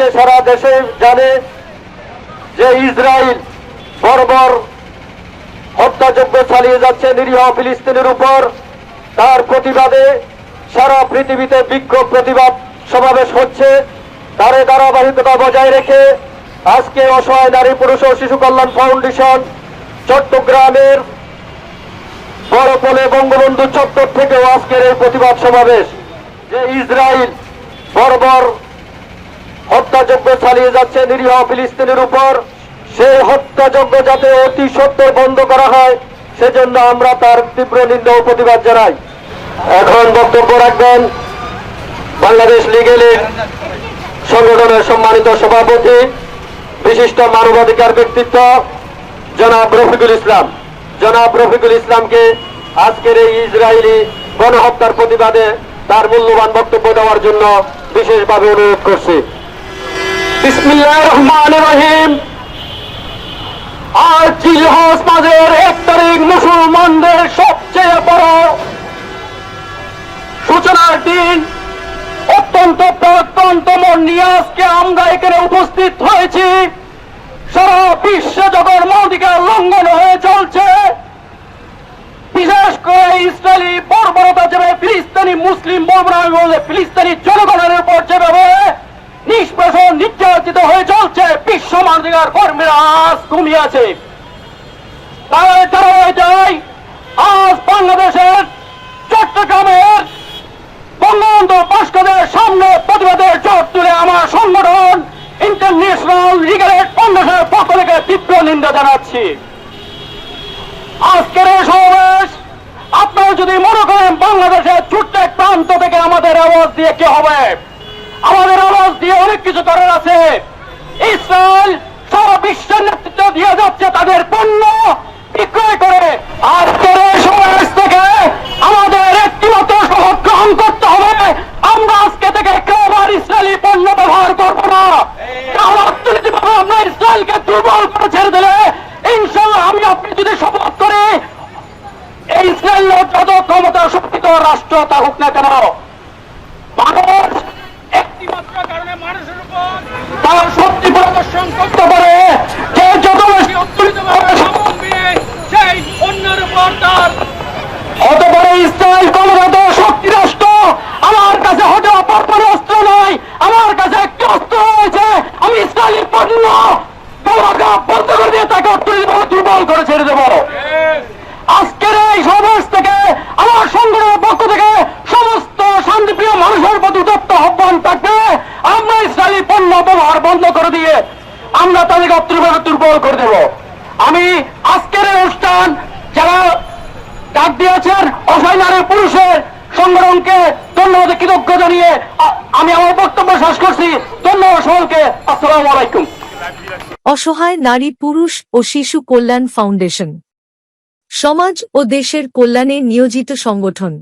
আজকে সারা দেশে জানে যে ইসরায়েল বর্বর হত্যাযজ্ঞ চালিয়ে যাচ্ছে নিরীহ ফিলিস্তিনের উপর। তার প্রতিবাদে সারা পৃথিবীতে বিক্ষোভ প্রতিবাদ সমাবেশ হচ্ছে। তারে ধারাবাহিকতা বজায় রেখে আজকে অসহায় নারী, পুরুষ ও শিশু কল্যাণ ফাউন্ডেশন চট্টগ্রামের বড়পলে বঙ্গবন্ধু চত্বর থেকেও আজকের এই প্রতিবাদ সমাবেশ। যে ইসরায়েল বর্বর হত্যাযজ্ঞ চালিয়ে যাচ্ছে নিরীহ ফিলিস্তিনের উপর। সেই হত্যাযজ্ঞ যাতে অতি সত্তর বন্ধ করা হয়, সেজন্য আমরা তার তীব্র নিন্দা ও প্রতিবাদ জানাই। এখন বক্তব্য রাখবেন বাংলাদেশ লিগেল সংগঠনের সম্মানিত সভাপতি, বিশিষ্ট মানবাধিকার ব্যক্তিত্ব, জনাব রফিকুল ইসলাম। জনাব রফিকুল ইসলামকে আজকের এই ইসরায়েলি গণহত্যার প্রতিবাদে তার মূল্যবান বক্তব্য দেওয়ার জন্য বিশেষভাবে অনুরোধ করছি। বিসমিল্লাহ রহমান রহিম। আর জিলহজ মাসের এক তারিখ মুসলমানদের সবচেয়ে বড় সূচনার দিন। অত্যন্ত প্রত্যন্ত মন নিয়ে আজকে আমরা এখানে উপস্থিত হয়েছি। সারা বিশ্ব জগৎ মৌলিকার লঙ্ঘন হয়ে চলছে। বিশেষ করে ইসরায়েলি বর্বরতা যেভাবে ফিলিস্তিনি মুসলিম বর্বরতা ফিলিস্তিনি জনগণের নির্যাতিত হয়ে চলছে বিশ্ব মানবাধিকার কর্মীরা। আজ ঘুমিয়ে আছে তারা জানানো যায় আজ বাংলাদেশের চট্টগ্রামের বঙ্গবন্ধু ভাস্করের সামনে প্রতিবাদের জোর তুলে আমার সংগঠন ইন্টারন্যাশনাল লিগালের ফাউন্ডেশনের পক্ষ থেকে তীব্র নিন্দা জানাচ্ছি। আজকের এই সমাবেশ আপনারা যদি মনে করেন বাংলাদেশের ছোট্ট প্রান্ত থেকে আমাদের আওয়াজ দিয়ে কি হবে? আমাদের আওয়াজ দিয়ে অনেক কিছু করার আছে। ইসরায়েল সারা বিশ্বের নেতৃত্ব দিয়ে যাচ্ছে তাদের পণ্য বিক্রয় করে। আজকের এই সমাবেশ থেকে আমাদের একটিমাত্র শপথ গ্রহণ করতে হবে। আমরা আজকে থেকে কেউ ইসরায়েলি পণ্য ব্যবহার করব না। অর্থনীতিভাবে আমরা ইসরায়েলকে দুর্বল করে ছেড়ে দিলে ইনশাল্লাহ আমি আপনি যদি শপথ করি ইসরায়েল যত ক্ষমতা শক্তিত রাষ্ট্র তা হোক না কেন মানুষ একটিমাত্র কারণে মানুষের উপর তার শক্তি প্রদর্শন করতে পারে। যে যত বেশি সেই অন্যের উপর তার হতে পারে ইসরায়েল ক্ষমতাত শক্তি রাষ্ট্র আমার কাছে হতে অপরপর অস্ত্র নয় আমার কাছে একটি অস্ত্র রয়েছে। আমি ইসরায়েলি পণ্য। বন্ধ করে দিয়ে তাকে অর্থনৈতিকভাবে দুর্বল করে ছেড়ে দেবো। আজকের এই সমাবেশ থেকে আমার সংগঠনের পক্ষ থেকে সমস্ত শান্তিপ্রিয় মানুষের প্রতি উদত্ত আহ্বান থাকবে। ইসরায়েলি পণ্য ব্যবহার বন্ধ করে দিয়ে আমরা তাদেরকে অর্থনৈতিকভাবে দুর্বল করে দেব। আমি আজকের অনুষ্ঠান যারা ডাক দিয়েছেন, অসহায় নারী পুরুষের সংগঠনকে ধন্যবাদ কৃতজ্ঞ জানিয়ে আমি আমার বক্তব্য শেষ করছি। ধন্যবাদ সকলকে। আসসালামু আলাইকুম। অসহায় নারী পুরুষ ও শিশু কল্যাণ ফাউন্ডেশন। সমাজ ও দেশের কল্যাণে নিয়োজিত সংগঠন।